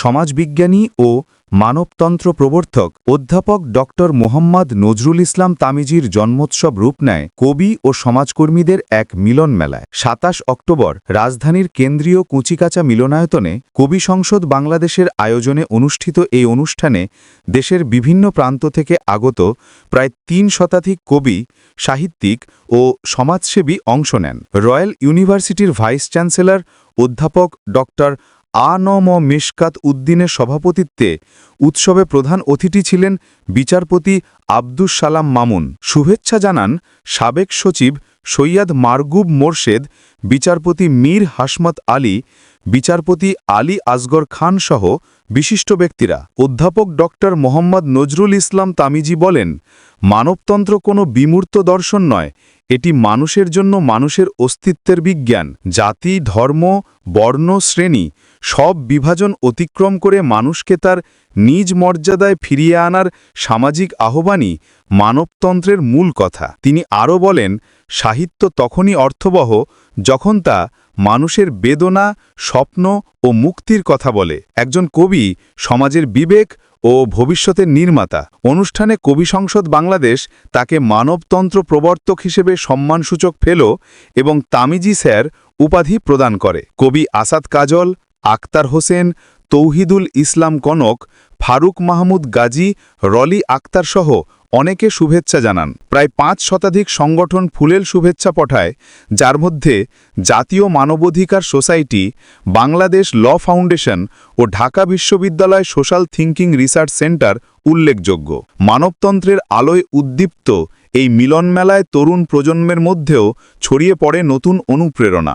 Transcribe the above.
সমাজবিজ্ঞানী ও মানবতন্ত্র প্রবর্তক অধ্যাপক ডক্টর মোহাম্মদ নজরুল ইসলাম তামিজির জন্মোৎসব রূপ নেয় কবি ও সমাজকর্মীদের এক মিলন মেলায় সাতাশ অক্টোবর, রাজধানীর কেন্দ্রীয় কুচিকাচা মিলনায়তনে কবি সংসদ বাংলাদেশের আয়োজনে অনুষ্ঠিত এই অনুষ্ঠানে দেশের বিভিন্ন প্রান্ত থেকে আগত প্রায় তিন শতাধিক কবি, সাহিত্যিক ও সমাজসেবী অংশ নেন। রয়্যাল ইউনিভার্সিটির ভাইস চ্যান্সেলর অধ্যাপক ডক্টর আনম মিশকাত উদ্দিনের সভাপতিত্বে উৎসবে প্রধান অতিথি ছিলেন বিচারপতি আব্দুস সালাম মামুন। শুভেচ্ছা জানান সাবেক সচিব সৈয়দ মারগুব মোর্শেদ, বিচারপতি মীর হাসমত আলী, বিচারপতি আলী আসগর খান সহ বিশিষ্ট ব্যক্তিরা। অধ্যাপক ডক্টর মোহাম্মদ নজরুল ইসলাম তামিজি বলেন, মানবতন্ত্র কোনো বিমূর্ত দর্শন নয় এটি মানুষের জন্য মানুষের অস্তিত্বের বিজ্ঞান। জাতি, ধর্ম, বর্ণ, শ্রেণি সব বিভাজন অতিক্রম করে মানুষকে তার নিজ মর্যাদায় ফিরিয়ে আনার সামাজিক আহ্বানই মানবতন্ত্রের মূল কথা। তিনি আরও বলেন, সাহিত্য তখনই অর্থবহ যখন তা মানুষের বেদনা, স্বপ্ন ও মুক্তির কথা বলে। একজন কবি সমাজের বিবেক ও ভবিষ্যতের নির্মাতা। অনুষ্ঠানে কবি সংসদ বাংলাদেশ তাকে মানবতন্ত্র প্রবর্তক হিসেবে সম্মানসূচক ফেলো এবং তামিজি স্যার উপাধি প্রদান করে। কবি আসাদ কাজল আক্তার হোসেন, তৌহিদুল ইসলাম কনক, ফারুক মাহমুদ গাজী, রলি আক্তার সহ অনেকে শুভেচ্ছা জানান। প্রায় পাঁচ শতাধিক সংগঠন ফুলেল শুভেচ্ছা পঠায়, যার মধ্যে জাতীয় মানবাধিকার সোসাইটি, বাংলাদেশ ল ফাউন্ডেশন ও ঢাকা বিশ্ববিদ্যালয় সোশ্যাল থিঙ্কিং রিসার্চ সেন্টার উল্লেখযোগ্য। মানবতন্ত্রের আলোয় উদ্দীপ্ত এই মিলন মেলায় তরুণ প্রজন্মের মধ্যেও ছড়িয়ে পড়ে নতুন অনুপ্রেরণা।